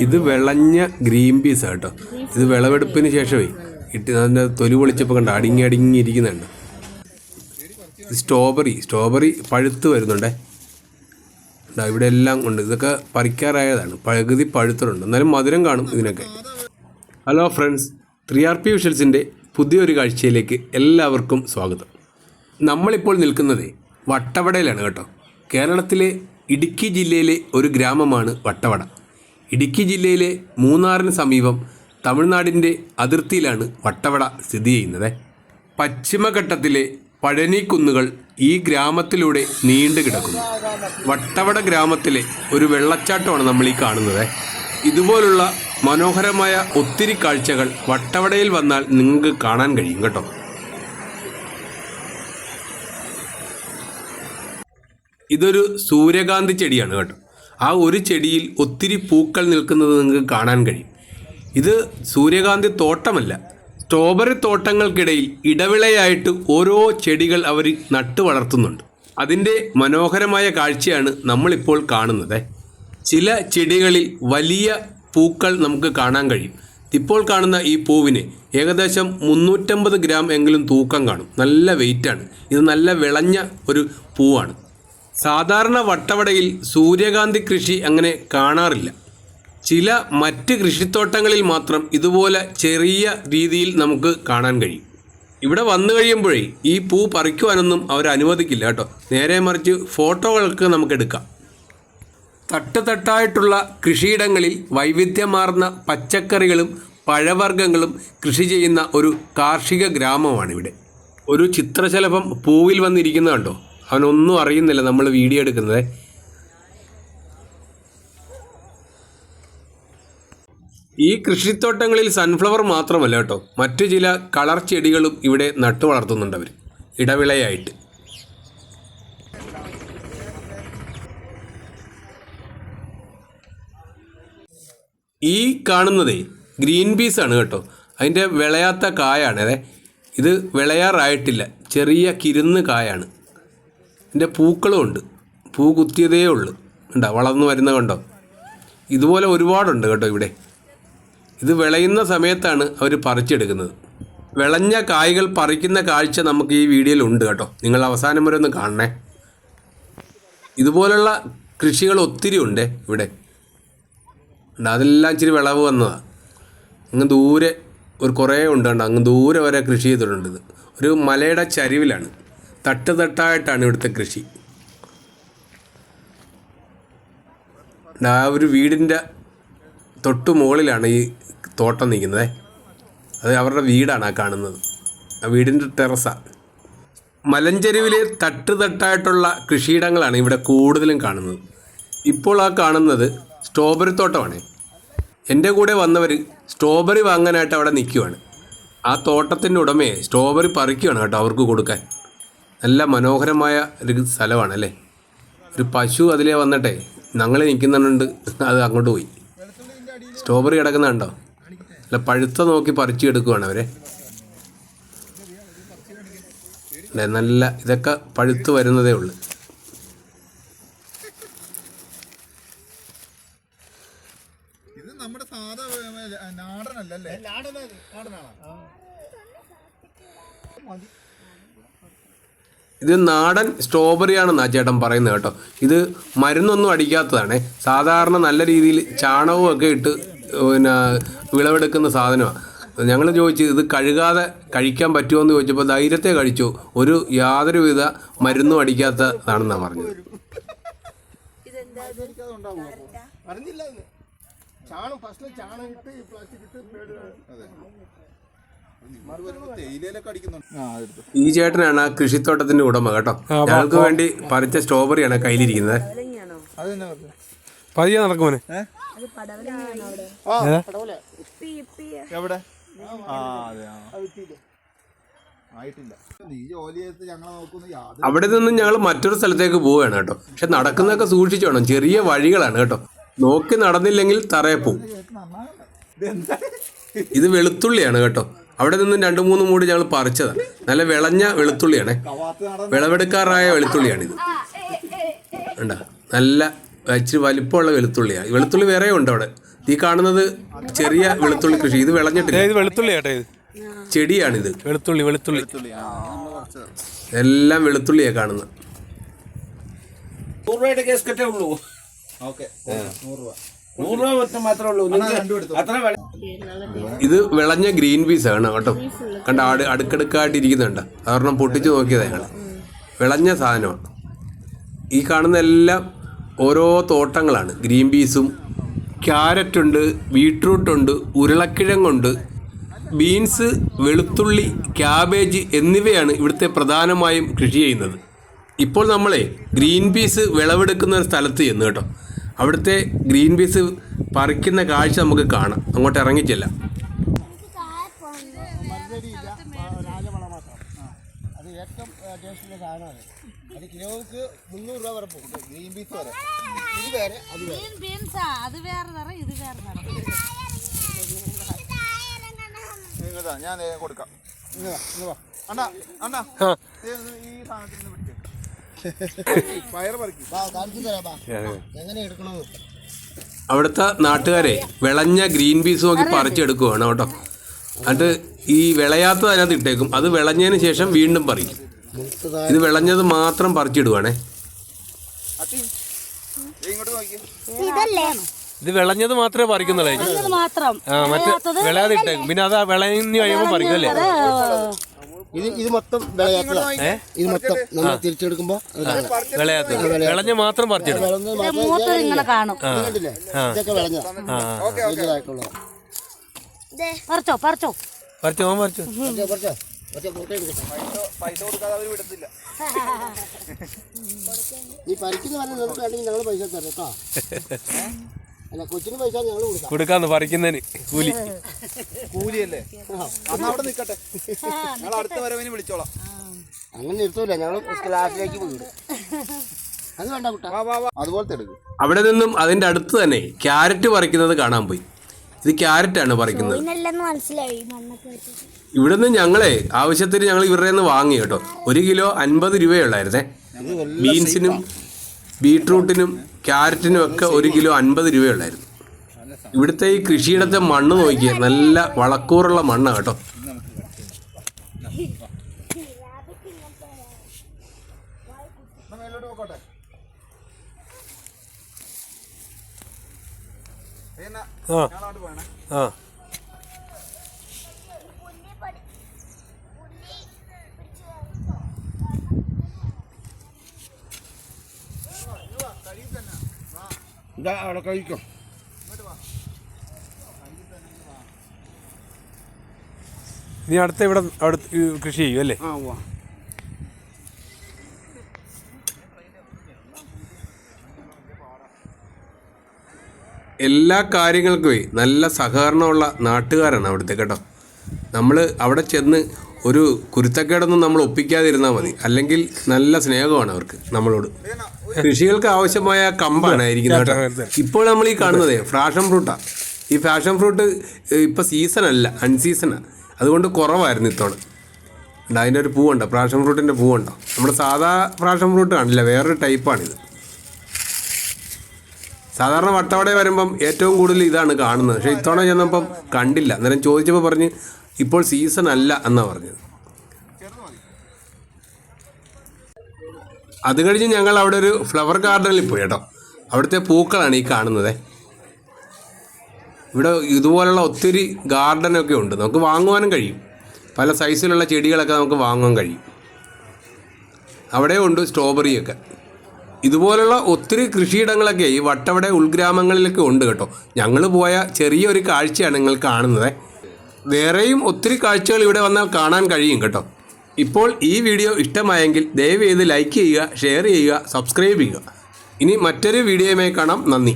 ഇത് വിളഞ്ഞ green peas കേട്ടോ. ഇത് വിളവെടുപ്പിന് ശേഷമേ ഇട്ട് അതിന്റെ തൊലി പൊളിച്ചപ്പോൾ കണ്ട അടിങ്ങി അടിങ്ങി ഇരിക്കുന്നുണ്ട്. സ്ട്രോബെറി സ്ട്രോബെറി പഴുത്ത് വരുന്നുണ്ടേ. ഇവിടെ എല്ലാം ഉണ്ട്. ഇതൊക്കെ പറിക്കാറായതാണ്. പകുതി പഴുത്തുണ്ട് എന്നാലും മധുരം കാണും ഇതിനൊക്കെ. Hello friends three R P വിഷൽസിന്റെ പുതിയൊരു കാഴ്ചയിലേക്ക് എല്ലാവർക്കും സ്വാഗതം. നമ്മളിപ്പോൾ നിൽക്കുന്നത് വട്ടവടയിലാണ് കേട്ടോ. കേരളത്തിലെ ഇടുക്കി ജില്ലയിലെ ഒരു ഗ്രാമമാണ് വട്ടവട. ഇടുക്കി ജില്ലയിലെ മൂന്നാറിന് സമീപം തമിഴ്നാടിന്റെ അതിർത്തിയിലാണ് വട്ടവട സ്ഥിതി ചെയ്യുന്നത്. പശ്ചിമഘട്ടത്തിലെ പഴനിക്കുന്നുകൾ ഈ ഗ്രാമത്തിലൂടെ നീണ്ടു കിടക്കുന്നു. വട്ടവട ഗ്രാമത്തിലെ ഒരു വെള്ളച്ചാട്ടമാണ് നമ്മൾ ഈ കാണുന്നത്. ഇതുപോലുള്ള മനോഹരമായ ഒത്തിരി കാഴ്ചകൾ വട്ടവടയിൽ വന്നാൽ നിങ്ങൾക്ക് കാണാൻ കഴിയും കേട്ടോ. ഇതൊരു സൂര്യകാന്തി ചെടിയാണ് കേട്ടോ. ആ ഒരു ചെടിയിൽ ഒത്തിരി പൂക്കൾ നിൽക്കുന്നത് നിങ്ങൾക്ക് കാണാൻ കഴിയും. ഇത് സൂര്യകാന്തി തോട്ടമല്ല. സ്ട്രോബെറി തോട്ടങ്ങൾക്കിടയിൽ ഇടവിളയായിട്ട് ഓരോ ചെടികൾ അവർ നട്ടു വളർത്തുന്നുണ്ട്. അതിന്റെ മനോഹരമായ കാഴ്ചയാണ് നമ്മളിപ്പോൾ കാണുന്നത്. ചില ചെടികളിൽ വലിയ പൂക്കൾ നമുക്ക് കാണാൻ കഴിയും. ഇപ്പോൾ കാണുന്ന ഈ പൂവിന് ഏകദേശം മുന്നൂറ്റമ്പത് ഗ്രാം എങ്കിലും തൂക്കം കാണും. നല്ല വെയിറ്റാണ്. ഇത് നല്ല വിളഞ്ഞ ഒരു പൂവാണ്. സാധാരണ വട്ടവടയിൽ സൂര്യകാന്തി കൃഷി അങ്ങനെ കാണാറില്ല. ചില മറ്റ് കൃഷിത്തോട്ടങ്ങളിൽ മാത്രം ഇതുപോലെ ചെറിയ രീതിയിൽ നമുക്ക് കാണാൻ കഴിയും. ഇവിടെ വന്നു കഴിയുമ്പോഴേ ഈ പൂ പറിക്കുവാനൊന്നും അവർ അനുവദിക്കില്ല കേട്ടോ. നേരെ മറിച്ച് ഫോട്ടോകൾക്ക് നമുക്ക് എടുക്കാം. തട്ട് തട്ടായിട്ടുള്ള കൃഷിയിടങ്ങളിൽ വൈവിധ്യമാർന്ന പച്ചക്കറികളും പഴവർഗങ്ങളും കൃഷി ചെയ്യുന്ന ഒരു കാർഷിക ഗ്രാമമാണിവിടെ. ഒരു ചിത്രശലഭം പൂവിൽ വന്നിരിക്കുന്നത് കണ്ടോ? അവനൊന്നും അറിയുന്നില്ല നമ്മൾ വീഡിയോ എടുക്കുന്നത്. ഈ കൃഷിത്തോട്ടങ്ങളിൽ സൺഫ്ലവർ മാത്രമല്ല കേട്ടോ. മറ്റു ചില കളർ ചെടികളും ഇവിടെ നട്ടു വളർത്തുന്നുണ്ട് അവർ ഇടവിളയായിട്ട്. ഈ കാണുന്നതേ ഗ്രീൻ പീസ് ആണ് കേട്ടോ. അതിന്റെ വിളയാത്ത കായാണ്. അതെ ഇത് വിളയാറായിട്ടില്ല. ചെറിയ കിരുന്ന് കായാണ്. ഇതിന്റെ പൂക്കളും ഉണ്ട്. പൂ കുത്തിയതേ ഉള്ളൂ. ഉണ്ടോ വളർന്നു വരുന്ന കണ്ടോ? ഇതുപോലെ ഒരുപാടുണ്ട് കേട്ടോ ഇവിടെ. ഇത് വിളയുന്ന സമയത്താണ് അവർ പറിച്ചെടുക്കുന്നത്. വിളഞ്ഞ കായ്കൾ പറിക്കുന്ന കാഴ്ച നമുക്ക് ഈ വീഡിയോയിൽ ഉണ്ട് കേട്ടോ. നിങ്ങൾ അവസാനം വരെ ഒന്ന് കാണണേ. ഇതുപോലുള്ള കൃഷികൾ ഒത്തിരി ഉണ്ട് ഇവിടെ. അതെല്ലാം ഇച്ചിരി വിളവ് വന്നതാണ് അങ്ങ് ദൂരെ ഒരു കുറേ ഉണ്ട് കണ്ടോ? അങ്ങ് ദൂരെ വരെ കൃഷി ചെയ്തിട്ടുണ്ട് ഒരു മലയുടെ ചരിവിലാണ്. തട്ട് തട്ടായിട്ടാണ് ഇവിടുത്തെ കൃഷി. ആ ഒരു വീടിന്റെ തൊട്ട് മുകളിലാണ് ഈ തോട്ടം നിൽക്കുന്നത്. അത് അവരുടെ വീടാണ് ആ കാണുന്നത്. ആ വീടിന്റെ ടെറസാണ് മലഞ്ചെരുവിലെ തട്ട് തട്ടായിട്ടുള്ള കൃഷിയിടങ്ങളാണ് ഇവിടെ കൂടുതലും കാണുന്നത്. ഇപ്പോൾ ആ കാണുന്നത് സ്ട്രോബെറി തോട്ടമാണ്. എന്റെ കൂടെ വന്നവർ സ്ട്രോബെറി വാങ്ങാനായിട്ട് അവിടെ നിൽക്കുവാണ്. ആ തോട്ടത്തിന്റെ ഉടമയെ സ്ട്രോബെറി പറിക്കുകയാണ് കേട്ടോ അവർക്ക് കൊടുക്കാൻ. നല്ല മനോഹരമായ ഒരു സ്ഥലമാണ് അല്ലേ? ഒരു പശു അതിലേ വന്നിട്ടെ ഞങ്ങൾ നിൽക്കുന്നുണ്ട്. അത് അങ്ങോട്ട് പോയി. സ്ട്രോബെറി കിടക്കുന്നുണ്ടോ അല്ല പഴുത്ത നോക്കി പറിച്ചു എടുക്കുവാണ് അവരെ. നല്ല ഇതൊക്കെ പഴുത്ത് വരുന്നതേ ഉള്ളൂ. ഇത് നമ്മുടെ സാധാ ഏ, നാടനല്ലല്ലേ ഇത് നാടൻ സ്ട്രോബെറി ആണെന്നാ ചേട്ടൻ പറയുന്നത് കേട്ടോ. ഇത് മരുന്നൊന്നും അടിക്കാത്തതാണ്. സാധാരണ നല്ല രീതിയിൽ ചാണകവും ഒക്കെ ഇട്ട് പിന്നെ വിളവെടുക്കുന്ന സാധനമാണ് ഞങ്ങൾ ചോദിച്ചു ഇത് കഴുകാതെ കഴിക്കാൻ പറ്റുമോ എന്ന് ചോദിച്ചപ്പോൾ ധൈര്യത്തെ കഴിച്ചു. ഒരു യാതൊരുവിധ മരുന്നും അടിക്കാത്തതാണെന്നാണ് പറഞ്ഞത്. അറിഞ്ഞില്ല. ചാണം ഫസ്റ്റ് ചാണം ഇട്ട് ഈ പ്ലാസ്റ്റിക് ഇട്ട് ഈ ചേട്ടനാണ് ആ കൃഷിത്തോട്ടത്തിന്റെ ഉടമ കേട്ടോ. ഞങ്ങൾക്ക് വേണ്ടി പറിച്ച സ്ട്രോബെറിയാണ് കയ്യിലിരിക്കുന്നത്. പതിയെ നടക്കുമോനെ എവിടെ? ആ അതെ ആ. ആയിട്ടില്ല. നീ ജോലി ചെയ്ത് ഞങ്ങളെ നോക്കുന്നു യാതൊരു അവിടെ നിന്നും ഞങ്ങൾ മറ്റൊരു സ്ഥലത്തേക്ക് പോവുകയാണ് കേട്ടോ. പക്ഷെ നടക്കുന്നതൊക്കെ സൂക്ഷിച്ചു വേണം. ചെറിയ വഴികളാണ് കേട്ടോ. നോക്കി നടന്നില്ലെങ്കിൽ തറയെ പോവും. ഇത് വെളുത്തുള്ളിയാണ് കേട്ടോ. അവിടെ നിന്നും രണ്ട് മൂന്ന് മൂടി ഞങ്ങൾ പറിച്ചതാണ് നല്ല വിളഞ്ഞ വെളുത്തുള്ളിയാണ്. വിളവെടുക്കാറായ വെളുത്തുള്ളിയാണിത്. ഉണ്ട നല്ല ഇച്ചിരി വലിപ്പമുള്ള വെളുത്തുള്ളിയാണ് വെളുത്തുള്ളി വേറെ ഉണ്ട് അവിടെ. ഈ കാണുന്നത് ചെറിയ വെളുത്തുള്ളി കൃഷി. ഇത് വിളഞ്ഞിട്ടില്ല. ഇത് വെളുത്തുള്ളിയാട്ടെ ഇത്. ചെടിയാണിത്. വെളുത്തുള്ളി വെളുത്തുള്ളി. എല്ലാം വെളുത്തുള്ളിയാണ് കാണുന്നത്. നൂറ് രൂപയുടെ കേസ് കെട്ടേ ഉള്ളൂ. ഓക്കെ. നൂറ് രൂപ. മൊത്തം മാത്രമേ ഉള്ളൂ. അത്ര ഇത് വിളഞ്ഞ ഗ്രീൻ പീസ് ആണ് കേട്ടോ. കണ്ട ആട് അടുക്കടുക്കായിട്ട് ഇരിക്കുന്നുണ്ട് കാരണം പൊട്ടിച്ച് നോക്കിയത് ഞങ്ങൾ വിളഞ്ഞ സാധനമാണ്. ഈ കാണുന്ന എല്ലാം ഓരോ തോട്ടങ്ങളാണ്. ഗ്രീൻ പീസും ക്യാരറ്റ് ഉണ്ട് ബീട്രൂട്ട് ഉണ്ട് ഉരുളക്കിഴങ്ങുണ്ട് ബീൻസ് വെളുത്തുള്ളി ക്യാബേജ് എന്നിവയാണ് ഇവിടുത്തെ പ്രധാനമായും കൃഷി ചെയ്യുന്നത്. ഇപ്പോൾ നമ്മളെ ഗ്രീൻ പീസ് വിളവെടുക്കുന്ന ഒരു സ്ഥലത്ത് ചെന്ന് കേട്ടോ. അവിടുത്തെ ഗ്രീൻ പീസ് പറിക്കുന്ന കാഴ്ച നമുക്ക് കാണാം. അങ്ങോട്ട് ഇറങ്ങിച്ചില്ല മരുന്നടിയില്ല രാജവളമാത്രം അത് ഏറ്റവും ടേസ്റ്റുള്ള സാധനമാണ് അത് കിലോക്ക് മുന്നൂറ് രൂപ വരെ പോകും ഗ്രീൻ പീസ് വരെ ഇത് വേറെ അത് വേറെ ബീൻ ബീൻസാ അത് വേറെ തരം ഇത് വേറെ തരം ഇങ്ങതാ ഞാൻ കൊടുക്കാം. അണ്ണാ അണ്ണാ ഈ സാധനത്തിൽ നിന്ന് പിടിക്ക്. പയർ പറിക്കും. വാ കാണിച്ചു തരാം എങ്ങനെ എടുക്കണമെന്ന് അവിടുത്തെ നാട്ടുകാരെ വിളഞ്ഞ ഗ്രീൻ പീസ് നോക്കി പറിച്ചെടുക്കുവാണ് കേട്ടോ. എന്നിട്ട് ഈ വിളയാത്തത് അതിനകത്ത് ഇട്ടേക്കും. അത് വിളഞ്ഞതിന് ശേഷം വീണ്ടും പറിക്കും. ഇത് വിളഞ്ഞത് മാത്രം പറിച്ചിടുവാണേ. ഇത് വിളഞ്ഞത് മാത്രമേ പറിക്കുന്നുള്ളൂ. ഇത് മാത്രം. ആ മറ്റേ വിളയാതെ ഇട്ടേക്കും. പിന്നെ അത് വിളഞ്ഞു വിളഞ്ഞ് കഴിയുമ്പോൾ പറിക്കും അല്ലേ? ഇത് ഇത് മൊത്തം വിളയാത്തതാണ് ഇത് മൊത്തം നമ്മൾ തിരിച്ചെടുക്കുമ്പോ. വിളയാത്ത വിളഞ്ഞ മാത്രം പറിച്ചിടും വിളഞ്ഞത് മൂത്തത് ഇങ്ങനെ കാണും. കണ്ടില്ലേ? ഇതൊക്കെ വിളഞ്ഞ ഇതായിട്ടുള്ള പറിച്ചോ പറിച്ചോ. പറിച്ചു പോകാൻ പറിച്ചു. വിടത്തില്ല നീ പറിക്കുന്ന പറഞ്ഞ നിനക്ക് വേണമെങ്കിൽ ഞങ്ങൾ പൈസ തരാം കേട്ടോ. കൊച്ചിന് പൈസ ഞങ്ങൾ കൊടുക്കാം. കൊടുക്കാന്ന് പറിക്കുന്നതിന്. കൂലി. കൂലിയല്ലേ? അന്ന് അവിടെ നിൽക്കട്ടെ ഞങ്ങൾ അടുത്ത വരവിന് വിളിച്ചോളാം. അങ്ങനെ നിർത്തൂല ഞങ്ങൾ ക്ലാസ്സിലേക്ക് വീട് അത് വേണ്ട കുട്ടാ. വാ വാ വാ. അതുപോലത്തെ എടുക്കും. അവിടെ നിന്നും അതിന്റെ അടുത്ത് തന്നെ ക്യാരറ്റ് പറിക്കുന്നത് കാണാൻ പോയി. ഇത് ക്യാരറ്റാണ് പറിക്കുന്നത്. പിന്നല്ലെന്ന് മനസ്സിലായി മണ്ണൊക്കെ വെച്ചിട്ട് ഇവിടെ നിന്ന് ഞങ്ങളെ ആവശ്യത്തിന് ഞങ്ങൾ ഇവരുടെ നിന്ന് വാങ്ങി കേട്ടോ. ഒരു കിലോ അൻപത് രൂപയുള്ളായിരുന്നേ ബീൻസിനും ബീട്രൂട്ടിനും ക്യാരറ്റിനും ഒക്കെ ഒരു കിലോ അൻപത് രൂപയുള്ളായിരുന്നു. ഇവിടുത്തെ ഈ കൃഷിയിടത്തെ മണ്ണ് നോക്കിയേ നല്ല വളക്കൂറുള്ള മണ്ണാണ് കേട്ടോ. ആ ആ. ഇതാ അവിടെ കഴിക്കും? നീ അടുത്ത ഇവിടെ അവിടെ കൃഷി ചെയ്യും അല്ലേ? ആ വാ എല്ലാ കാര്യങ്ങൾക്കുമേ നല്ല സഹകരണമുള്ള നാട്ടുകാരാണ് അവിടുത്തെ കേട്ടോ. നമ്മൾ അവിടെ ചെന്ന് ഒരു കുരുത്തക്കേടൊന്നും നമ്മൾ ഒപ്പിക്കാതിരുന്നാൽ മതി. അല്ലെങ്കിൽ നല്ല സ്നേഹമാണ് അവർക്ക് നമ്മളോട്. കൃഷികൾക്ക് ആവശ്യമായ കമ്പാണ് ഇരിക്കുന്നത് ഇപ്പോൾ നമ്മൾ ഈ കാണുന്നത് ഫാഷൻ ഫ്രൂട്ടാണ് ഈ ഫാഷൻ ഫ്രൂട്ട് ഇപ്പോൾ സീസൺ അല്ല അൺസീസണാണ് അതുകൊണ്ട് കുറവായിരുന്നു ഇത്തവണ. അതിന്റെ ഒരു പൂവുണ്ടോ? പ്രാഷൻ ഫ്രൂട്ടിന്റെ പൂവുണ്ടോ? നമ്മുടെ സാധാ പ്രാഷൻ ഫ്രൂട്ട് കാണില്ല വേറൊരു ടൈപ്പാണിത്. സാധാരണ വട്ടവട വരുമ്പം ഏറ്റവും കൂടുതൽ ഇതാണ് കാണുന്നത്. പക്ഷേ ഇത്തവണ ചെന്നപ്പം കണ്ടില്ല. അന്നേരം ചോദിച്ചപ്പോൾ പറഞ്ഞ് ഇപ്പോൾ സീസൺ അല്ല എന്നാണ് പറഞ്ഞത്. അത് കഴിഞ്ഞ് ഞങ്ങൾ അവിടെ ഒരു ഫ്ലവർ ഗാർഡനിൽ പോയി കേട്ടോ. അവിടുത്തെ പൂക്കളാണ് ഈ കാണുന്നത്. ഇവിടെ ഇതുപോലുള്ള ഒത്തിരി ഗാർഡനൊക്കെ ഉണ്ട്. നമുക്ക് വാങ്ങുവാനും കഴിയും. പല സൈസിലുള്ള ചെടികളൊക്കെ നമുക്ക് വാങ്ങാൻ കഴിയും. അവിടെ ഉണ്ട് സ്ട്രോബെറിയൊക്കെ ഇതുപോലുള്ള ഒത്തിരി കൃഷിയിടങ്ങളൊക്കെ ഈ വട്ടവട ഉൾഗ്രാമങ്ങളിലൊക്കെ ഉണ്ട് കേട്ടോ. ഞങ്ങൾ പോയ ചെറിയൊരു കാഴ്ചയാണ് നിങ്ങൾ കാണുന്നത്. വേറെയും ഒത്തിരി കാഴ്ചകൾ ഇവിടെ വന്നാൽ കാണാൻ കഴിയും കേട്ടോ. ഇപ്പോൾ ഈ വീഡിയോ ഇഷ്ടമായെങ്കിൽ ദയവ് ചെയ്ത് ലൈക്ക് ചെയ്യുക ഷെയർ ചെയ്യുക സബ്സ്ക്രൈബ് ചെയ്യുക. ഇനി മറ്റൊരു വീഡിയോയുമായി കാണാം. നന്ദി.